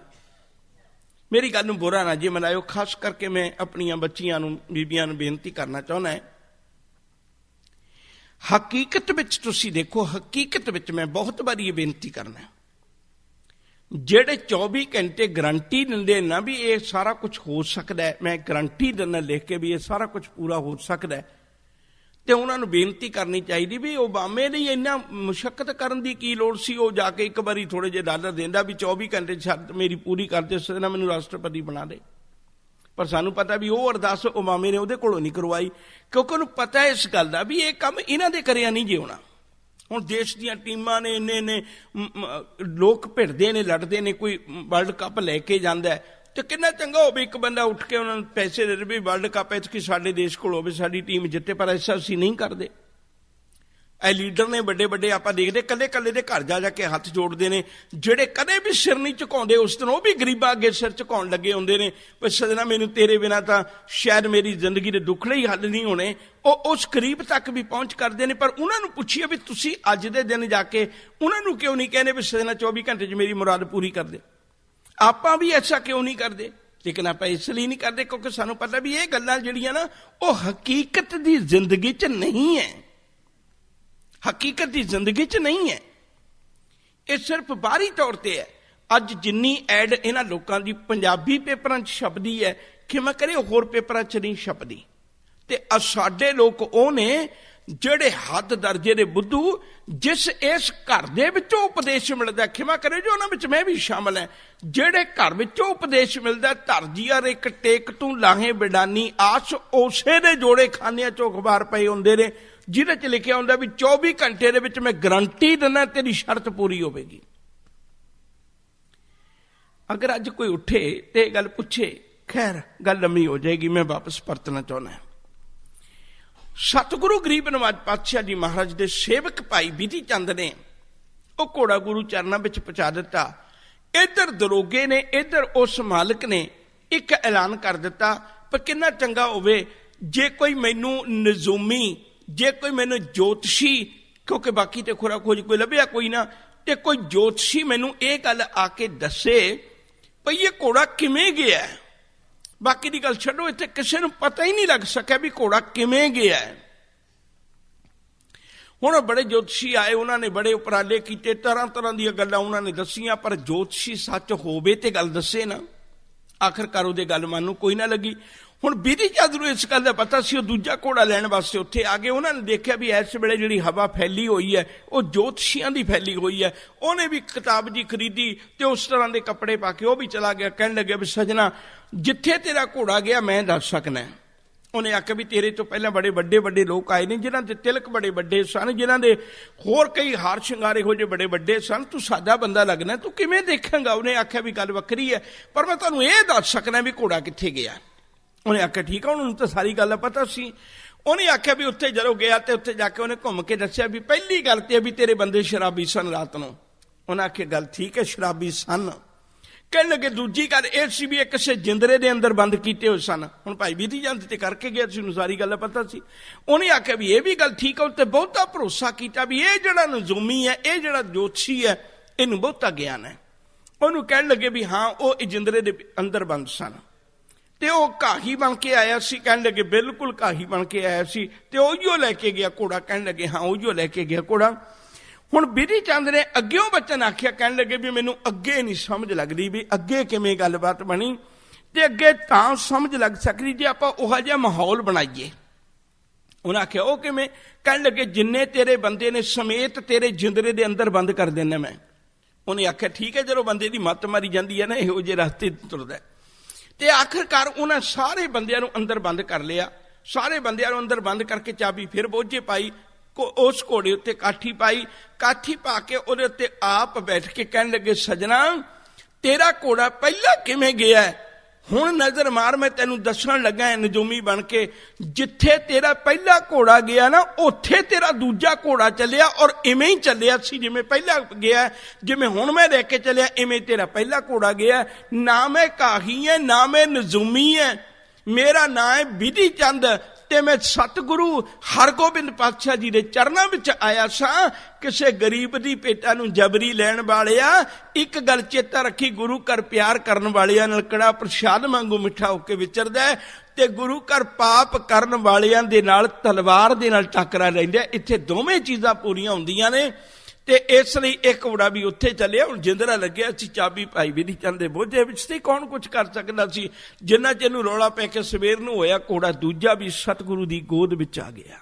ਮੇਰੀ ਗੱਲ ਨੂੰ ਬੁਰਾ ਨਾ ਜੇ ਮਨਾਇਓ ਖਾਸ ਕਰਕੇ ਮੈਂ ਆਪਣੀਆਂ ਬੱਚੀਆਂ ਨੂੰ, ਬੀਬੀਆਂ ਨੂੰ ਬੇਨਤੀ ਕਰਨਾ ਚਾਹੁੰਦਾ ਹਾਂ। ਹਕੀਕਤ ਵਿੱਚ ਤੁਸੀਂ ਦੇਖੋ, ਹਕੀਕਤ ਵਿੱਚ ਮੈਂ ਬਹੁਤ ਵਾਰੀ ਇਹ ਬੇਨਤੀ ਕਰਨਾ। ਜਿਹੜੇ 24 ਘੰਟੇ ਗਰੰਟੀ ਦਿੰਦੇ ਨਾ ਵੀ ਇਹ ਸਾਰਾ ਕੁਝ ਹੋ ਸਕਦਾ ਮੈਂ ਗਰੰਟੀ ਦਿੰਦਾ ਲਿਖ ਕੇ ਵੀ ਇਹ ਸਾਰਾ ਕੁਝ ਪੂਰਾ ਹੋ ਸਕਦਾ ਹੈ। ਤੇ ਉਹਨਾਂ ਨੂੰ ਬੇਨਤੀ ਕਰਨੀ ਚਾਹੀਦੀ ਵੀ ਓਬਾਮੇ ਲਈ ਇੰਨਾ ਮੁਸ਼ਕਲ ਕਰਨ ਦੀ ਕੀ ਲੋੜ ਸੀ? ਉਹ ਜਾ ਕੇ ਇੱਕ ਵਾਰੀ ਥੋੜੇ ਜਿਹੇ ਡਾਲਰ ਦਿੰਦਾ ਵੀ 24 ਘੰਟੇ ਸ਼ਰਤ ਮੇਰੀ ਪੂਰੀ ਕਰ ਦੇ ਨਾਲ ਮੈਨੂੰ ਰਾਸ਼ਟਰਪਤੀ ਬਣਾ ਦੇ। ਪਰ ਸਾਨੂੰ ਪਤਾ ਵੀ ਉਹ ਅਰਦਾਸ ਓਬਾਮੇ ਨੇ ਉਹਦੇ ਕੋਲੋਂ ਨਹੀਂ ਕਰਵਾਈ, ਕਿਉਂਕਿ ਉਹਨੂੰ ਪਤਾ ਇਸ ਗੱਲ ਦਾ ਵੀ ਇਹ ਕੰਮ ਇਹਨਾਂ ਦੇ ਕਰਿਆ ਨਹੀਂ ਜਿਉਣਾ। ਹੁਣ ਦੇਸ਼ ਦੀਆਂ ਟੀਮਾਂ ਨੇ, ਇੰਨੇ ਨੇ ਲੋਕ ਭਿੜਦੇ ਨੇ, ਲੜਦੇ ਨੇ, ਕੋਈ ਵਰਲਡ ਕੱਪ ਲੈ ਕੇ ਜਾਂਦਾ ਤੇ ਕਿੰਨਾ ਚੰਗਾ ਹੋਵੇ ਇੱਕ ਬੰਦਾ ਉੱਠ ਕੇ ਉਹਨਾਂ ਨੂੰ ਪੈਸੇ ਦੇ ਦੇਵੇ ਵਰਲਡ ਕੱਪ ਐਤਕੀ ਸਾਡੇ ਦੇਸ਼ ਕੋਲ ਹੋਵੇ, ਸਾਡੀ ਟੀਮ ਜਿੱਤੇ, ਪਰ ਐਸਾ ਅਸੀਂ ਨਹੀਂ ਕਰਦੇ। ਇਹ ਲੀਡਰ ਨੇ ਵੱਡੇ ਵੱਡੇ ਆਪਾਂ ਦੇਖਦੇ, ਕੱਲੇ ਕੱਲੇ ਦੇ ਘਰ ਜਾ ਜਾ ਕੇ ਹੱਥ ਜੋੜਦੇ ਨੇ। ਜਿਹੜੇ ਕਦੇ ਵੀ ਸਿਰ ਨਹੀਂ ਝੁਕਾਉਂਦੇ, ਉਸ ਦਿਨ ਉਹ ਵੀ ਗਰੀਬਾਂ ਅੱਗੇ ਸਿਰ ਝੁਕਾਉਣ ਲੱਗੇ ਹੁੰਦੇ ਨੇ। ਪਰ ਸਜਣਾ, ਮੈਨੂੰ ਤੇਰੇ ਬਿਨਾ ਤਾਂ ਸ਼ਾਇਦ ਮੇਰੀ ਜ਼ਿੰਦਗੀ ਦੇ ਦੁੱਖ ਲਈ ਹੱਲ ਨਹੀਂ ਹੋਣੇ। ਉਹ ਉਸ ਗਰੀਬ ਤੱਕ ਵੀ ਪਹੁੰਚ ਕਰਦੇ ਨੇ, ਪਰ ਉਹਨਾਂ ਨੂੰ ਪੁੱਛੀਏ ਵੀ ਤੁਸੀਂ ਅੱਜ ਦੇ ਦਿਨ ਜਾ ਕੇ ਉਹਨਾਂ ਨੂੰ ਕਿਉਂ ਨਹੀਂ ਕਹਿੰਦੇ ਵੀ ਸਜਣਾ 24 ਘੰਟੇ 'ਚ ਮੇਰੀ ਮੁਰਾਦ ਪੂਰੀ ਕਰ ਦੇ। ਆਪਾਂ ਵੀ ਐਸਾ ਕਿਉਂ ਨਹੀਂ ਕਰਦੇ? ਲੇਕਿਨ ਆਪਾਂ ਇਸ ਲਈ ਨਹੀਂ ਕਰਦੇ ਕਿਉਂਕਿ ਸਾਨੂੰ ਪਤਾ ਵੀ ਇਹ ਗੱਲਾਂ ਜਿਹੜੀਆਂ ਨਾ, ਉਹ ਹਕੀਕਤ ਦੀ ਜ਼ਿੰਦਗੀ 'ਚ ਨਹੀਂ ਹੈ ਹਕੀਕਤ ਦੀ ਜ਼ਿੰਦਗੀ 'ਚ ਨਹੀਂ ਹੈ। ਇਹ ਸਿਰਫ ਬਾਹਰੀ ਤੌਰ ਤੇ ਹੈ। ਅੱਜ ਜਿੰਨੀ ਐਡ ਇਹਨਾਂ ਲੋਕਾਂ ਦੀ ਪੰਜਾਬੀ ਪੇਪਰਾਂ 'ਚ ਛਪਦੀ ਹੈ, ਕਿ ਮੈਂ ਕਰੇ ਹੋਰ ਪੇਪਰਾਂ 'ਚ ਨਹੀਂ ਛਪਦੀ। ਤੇ ਸਾਡੇ ਲੋਕ ਉਹ ਨੇ ਜਿਹੜੇ ਹੱਦ ਦਰਜੇ ਦੇ ਬੁੱਧੂ, ਜਿਸ ਇਸ ਘਰ ਦੇ ਵਿੱਚੋਂ ਉਪਦੇਸ਼ ਮਿਲਦਾ ਖਿਮਾ ਕਰੇ ਜੋ ਉਹਨਾਂ ਵਿੱਚ ਮੈਂ ਵੀ ਸ਼ਾਮਲ ਹਾਂ। ਜਿਹੜੇ ਘਰ ਵਿੱਚੋਂ ਉਪਦੇਸ਼ ਮਿਲਦਾ ਧਰਜੀਆ ਇੱਕ ਟੇਕ ਤੂੰ ਲਾਹੇ ਬਿਡਾਨੀ, ਆਸ ਉਸੇ ਦੇ ਜੋੜੇ ਖਾਨਿਆਂ ਚੋਂ ਅਖਬਾਰ ਪਏ ਹੁੰਦੇ ਨੇ। ਜਿਹਦੇ ਚ ਲਿਖਿਆ ਹੁੰਦਾ ਵੀ 24 ਘੰਟੇ ਦੇ ਵਿੱਚ ਮੈਂ ਗਰੰਟੀ ਦਿੰਦਾ ਤੇਰੀ ਸ਼ਰਤ ਪੂਰੀ ਹੋਵੇਗੀ। ਅਗਰ ਅੱਜ ਕੋਈ ਉੱਠੇ ਤੇ ਇਹ ਗੱਲ ਪੁੱਛੇ, ਖੈਰ, ਗੱਲ ਲੰਮੀ ਹੋ ਜਾਏਗੀ, ਮੈਂ ਵਾਪਸ ਪਰਤਣਾ ਚਾਹੁੰਦਾ ਸਤਿਗੁਰੂ ਗਰੀਬ ਨਵਾਜ ਪਾਤਸ਼ਾਹ ਜੀ ਮਹਾਰਾਜ ਦੇ ਸੇਵਕ ਭਾਈ ਵਿਧੀ ਚੰਦ ਨੇ ਉਹ ਘੋੜਾ ਗੁਰੂ ਚਰਨਾਂ ਵਿੱਚ ਪਹੁੰਚਾ ਦਿੱਤਾ। ਇੱਧਰ ਦਰੋਗੇ ਨੇ, ਇੱਧਰ ਉਸ ਮਾਲਕ ਨੇ ਇੱਕ ਐਲਾਨ ਕਰ ਦਿੱਤਾ ਪਰ ਕਿੰਨਾ ਚੰਗਾ ਹੋਵੇ, ਜੇ ਕੋਈ ਮੈਨੂੰ ਨਜ਼ੂਮੀ ਜੇ ਕੋਈ ਮੈਨੂੰ ਜੋਤਸ਼ੀ, ਕਿਉਂਕਿ ਬਾਕੀ ਤੇ ਖੁਰਾ ਖੋਜ ਕੋਈ ਲੱਭਿਆ ਕੋਈ ਨਾ, ਤੇ ਕੋਈ ਜੋਤਸ਼ੀ ਮੈਨੂੰ ਇਹ ਗੱਲ ਆ ਕੇ ਦੱਸੇ ਭਈ ਇਹ ਘੋੜਾ ਕਿਵੇਂ ਗਿਆ ਬਾਕੀ ਦੀ ਗੱਲ ਛੱਡੋ, ਇੱਥੇ ਕਿਸੇ ਨੂੰ ਪਤਾ ਹੀ ਨਹੀਂ ਲੱਗ ਸਕਿਆ ਵੀ ਘੋੜਾ ਕਿਵੇਂ ਗਿਆ ਹੁਣ ਬੜੇ ਜੋਤਸ਼ੀ ਆਏ, ਉਹਨਾਂ ਨੇ ਬੜੇ ਉਪਰਾਲੇ ਕੀਤੇ ਤਰ੍ਹਾਂ ਤਰ੍ਹਾਂ ਦੀਆਂ ਗੱਲਾਂ ਉਹਨਾਂ ਨੇ ਦੱਸੀਆਂ, ਪਰ ਜੋਤਸ਼ੀ ਸੱਚ ਹੋਵੇ ਤੇ ਗੱਲ ਦੱਸੇ ਨਾ। ਆਖਰਕਾਰ ਉਹਦੇ ਗੱਲ ਮੰਨ ਨੂੰ ਕੋਈ ਨਾ ਲੱਗੀ। ਹੁਣ ਬੀਰੀ ਚੰਦ ਨੂੰ ਇਸ ਗੱਲ ਦਾ ਪਤਾ ਸੀ, ਉਹ ਦੂਜਾ ਘੋੜਾ ਲੈਣ ਵਾਸਤੇ ਉੱਥੇ ਆ ਗਏ। ਉਹਨਾਂ ਨੇ ਦੇਖਿਆ ਵੀ ਇਸ ਵੇਲੇ ਜਿਹੜੀ ਹਵਾ ਫੈਲੀ ਹੋਈ ਹੈ, ਉਹ ਜੋਤਸ਼ੀਆਂ ਦੀ ਫੈਲੀ ਹੋਈ ਹੈ। ਉਹਨੇ ਵੀ ਕਿਤਾਬ ਜੀ ਖਰੀਦੀ ਤੇ ਉਸ ਤਰ੍ਹਾਂ ਦੇ ਕੱਪੜੇ ਪਾ ਕੇ ਉਹ ਵੀ ਚਲਾ ਗਿਆ। ਕਹਿਣ ਲੱਗਿਆ ਵੀ ਸਜਣਾ, ਜਿੱਥੇ ਤੇਰਾ ਘੋੜਾ ਗਿਆ, ਮੈਂ ਦੱਸ ਸਕਣਾ ਉਹਨੇ ਆਖਿਆ ਵੀ ਤੇਰੇ ਤੋਂ ਪਹਿਲਾਂ ਬੜੇ ਵੱਡੇ ਵੱਡੇ ਲੋਕ ਆਏ ਨੇ, ਜਿਨ੍ਹਾਂ ਦੇ ਤਿਲਕ ਬੜੇ ਵੱਡੇ ਸਨ, ਜਿਨ੍ਹਾਂ ਦੇ ਹੋਰ ਕਈ ਹਾਰ ਸ਼ਿੰਗਾਰ ਇਹੋ ਜਿਹੇ ਬੜੇ ਵੱਡੇ ਸਨ। ਤੂੰ ਸਾਦਾ ਬੰਦਾ ਲੱਗਣਾ, ਤੂੰ ਕਿਵੇਂ ਦੇਖਾਂਗਾ? ਉਹਨੇ ਆਖਿਆ ਵੀ ਗੱਲ ਵੱਖਰੀ ਹੈ, ਪਰ ਮੈਂ ਤੁਹਾਨੂੰ ਇਹ ਦੱਸ ਸਕਣਾ ਵੀ ਘੋੜਾ ਕਿੱਥੇ ਗਿਆ। ਉਹਨੇ ਆਖਿਆ, ਠੀਕ ਆ, ਉਹਨੂੰ ਤਾਂ ਸਾਰੀ ਗੱਲ ਪਤਾ ਸੀ। ਉਹਨੇ ਆਖਿਆ ਵੀ ਉੱਥੇ ਜਦੋਂ ਗਿਆ ਤੇ ਉੱਥੇ ਜਾ ਕੇ ਉਹਨੇ ਘੁੰਮ ਕੇ ਦੱਸਿਆ ਵੀ ਪਹਿਲੀ ਗੱਲ ਤੇ ਵੀ ਤੇਰੇ ਬੰਦੇ ਸ਼ਰਾਬੀ ਸਨ ਰਾਤ ਨੂੰ। ਉਹਨਾਂ ਆਖਿਆ, ਗੱਲ ਠੀਕ ਹੈ, ਸ਼ਰਾਬੀ ਸਨ। ਕਹਿਣ ਲੱਗੇ ਦੂਜੀ ਗੱਲ ਇਹ ਸੀ ਵੀ ਇਹ ਕਿਸੇ ਜਿੰਦਰੇ ਦੇ ਅੰਦਰ ਬੰਦ ਕੀਤੇ ਹੋਏ ਸਨ। ਹੁਣ ਭਾਈ ਬੀਤੀ ਜਾਂਦੇ ਤੇ ਕਰਕੇ ਗਿਆ ਸੀ ਨੂੰ ਸਾਰੀ ਗੱਲ ਪਤਾ ਸੀ। ਉਹਨੇ ਆਖਿਆ ਵੀ ਇਹ ਵੀ ਗੱਲ ਠੀਕ ਹੈ ਉੱਤੇ ਬਹੁਤਾ ਭਰੋਸਾ ਕੀਤਾ ਵੀ ਇਹ ਜਿਹੜਾ ਨਜ਼ੂਮੀ ਹੈ, ਇਹ ਜਿਹੜਾ ਜੋਤਸ਼ੀ ਹੈ, ਇਹਨੂੰ ਬਹੁਤਾ ਗਿਆਨ ਹੈ। ਉਹਨੂੰ ਕਹਿਣ ਲੱਗੇ ਵੀ ਹਾਂ, ਉਹ ਇਹ ਜਿੰਦਰੇ ਦੇ ਅੰਦਰ ਬੰਦ ਸਨ। ਤੇ ਉਹ ਕਾਹੀ ਬਣ ਕੇ ਆਇਆ ਸੀ, ਕਹਿਣ ਲੱਗੇ, ਬਿਲਕੁਲ ਕਾਹੀ ਬਣ ਕੇ ਆਇਆ ਸੀ, ਤੇ ਉਹ ਉਹੀਓ ਲੈ ਕੇ ਗਿਆ ਘੋੜਾ, ਕਹਿਣ ਲੱਗੇ, ਹਾਂ, ਉਹੀਓ ਲੈ ਕੇ ਗਿਆ ਘੋੜਾ। ਹੁਣ ਬਿਧੀ ਚੰਦ ਨੇ ਅੱਗਿਓਂ ਬਚਨ ਆਖਿਆ, ਕਹਿਣ ਲੱਗੇ ਵੀ ਮੈਨੂੰ ਅੱਗੇ ਨਹੀਂ ਸਮਝ ਲੱਗਦੀ ਵੀ ਅੱਗੇ ਕਿਵੇਂ ਗੱਲਬਾਤ ਬਣੀ। ਤੇ ਅੱਗੇ ਤਾਂ ਸਮਝ ਲੱਗ ਸਕਦੀ ਜੇ ਆਪਾਂ ਉਹ ਜਿਹਾ ਮਾਹੌਲ ਬਣਾਈਏ। ਉਹਨਾਂ ਆਖਿਆ, ਉਹ ਕਿਵੇਂ? ਕਹਿਣ ਲੱਗੇ, ਜਿੰਨੇ ਤੇਰੇ ਬੰਦੇ ਨੇ ਸਮੇਤ ਤੇਰੇ ਜਿੰਦਰੇ ਦੇ ਅੰਦਰ ਬੰਦ ਕਰ ਦੇਣਾ ਮੈਂ। ਉਹਨੇ ਆਖਿਆ, ਠੀਕ ਹੈ, ਜਦੋਂ ਬੰਦੇ ਦੀ ਮੱਤ ਮਾਰੀ ਜਾਂਦੀ ਹੈ ਨਾ, ਇਹੋ ਜਿਹੇ ਰਸਤੇ ਤੁਰਦਾ ਤੇ ਆਖਰਕਾਰ ਉਹਨਾਂ ਸਾਰੇ ਬੰਦਿਆਂ ਨੂੰ ਅੰਦਰ ਬੰਦ ਕਰ ਲਿਆ। ਸਾਰੇ ਬੰਦਿਆਂ ਨੂੰ ਅੰਦਰ ਬੰਦ ਕਰਕੇ ਚਾਬੀ ਫਿਰ ਬੋਝੇ ਪਾਈ, ਕੋ- ਉਸ ਘੋੜੇ ਉੱਤੇ ਕਾਠੀ ਪਾਈ, ਕਾਠੀ ਪਾ ਕੇ ਉਹਦੇ ਉੱਤੇ ਆਪ ਬੈਠ ਕੇ ਕਹਿਣ ਲੱਗੇ, ਸਜਣਾ, ਤੇਰਾ ਘੋੜਾ ਪਹਿਲਾਂ ਕਿਵੇਂ ਗਿਆ ਹੁਣ ਨਜ਼ਰ ਮਾਰ, ਮੈਂ ਤੈਨੂੰ ਦੱਸਣ ਲੱਗਾ ਨਜੂਮੀ ਬਣ ਕੇ, ਜਿੱਥੇ ਤੇਰਾ ਪਹਿਲਾ ਘੋੜਾ ਗਿਆ ਨਾ, ਉੱਥੇ ਤੇਰਾ ਦੂਜਾ ਘੋੜਾ ਚੱਲਿਆ ਔਰ ਇਵੇਂ ਹੀ ਚੱਲਿਆ ਸੀ ਜਿਵੇਂ ਪਹਿਲਾ ਗਿਆ। ਜਿਵੇਂ ਹੁਣ ਮੈਂ ਦੇਖ ਕੇ ਚੱਲਿਆ, ਇਵੇਂ ਤੇਰਾ ਪਹਿਲਾ ਘੋੜਾ ਗਿਆ। ਨਾ ਮੈਂ ਕਾਹੀ ਹੈ, ਨਾ ਮੈਂ ਨਜੂਮੀ ਹੈ। ਮੇਰਾ ਨਾਂ ਹੈ ਬਿਧੀ ਚੰਦ ਤੇ ਮੈਂ ਸਤਿਗੁਰੂ ਹਰਗੋਬਿੰਦ ਪਾਤਸ਼ਾਹ ਜੀ ਦੇ ਚਰਨਾਂ ਵਿੱਚ ਆਇਆ ਸਾਂ। ਕਿਸੇ ਗਰੀਬ ਦੀ ਪੇਟਾ ਨੂੰ ਜਬਰੀ ਲੈਣ ਵਾਲਿਆ, ਇੱਕ ਗੱਲ ਚੇਤਾ ਰੱਖੀ, ਗੁਰੂ ਘਰ ਪਿਆਰ ਕਰਨ ਵਾਲਿਆਂ ਨਾਲ ਕੜਾ ਪ੍ਰਸ਼ਾਦ ਵਾਂਗੂ ਮਿੱਠਾ ਹੋ ਕੇ ਵਿਚਰਦਾ ਹੈ? ਤੇ ਗੁਰੂ ਘਰ ਪਾਪ ਕਰਨ ਵਾਲਿਆਂ ਦੇ ਨਾਲ ਤਲਵਾਰ ਦੇ ਨਾਲ ਟੱਕਰਾ ਰਹਿੰਦਾ ਇੱਥੇ ਦੋਵੇਂ ਚੀਜ਼ਾਂ ਪੂਰੀਆਂ ਹੁੰਦੀਆਂ ਨੇ। ਤੇ ਇਸ ਲਈ ਇੱਕ ਘੋੜਾ ਵੀ ਉੱਥੇ ਚੱਲਿਆ। ਹੁਣ ਜਿੰਦਰਾ ਲੱਗਿਆ ਸੀ ਚਾਬੀ ਭਾਈ ਵੀ ਨਹੀਂ ਚੰਦੇ ਬੋਝੇ ਵਿੱਚ ਤੇ ਕੌਣ ਕੁਝ ਕਰ ਸਕਦਾ ਸੀ? ਜਿੰਨਾ ਚਿਰ ਨੂੰ ਰੌਲਾ ਪੈ ਕੇ ਸਵੇਰ ਨੂੰ ਹੋਇਆ, ਘੋੜਾ ਦੂਜਾ ਵੀ ਸਤਿਗੁਰੂ ਦੀ ਗੋਦ ਵਿੱਚ ਆ ਗਿਆ।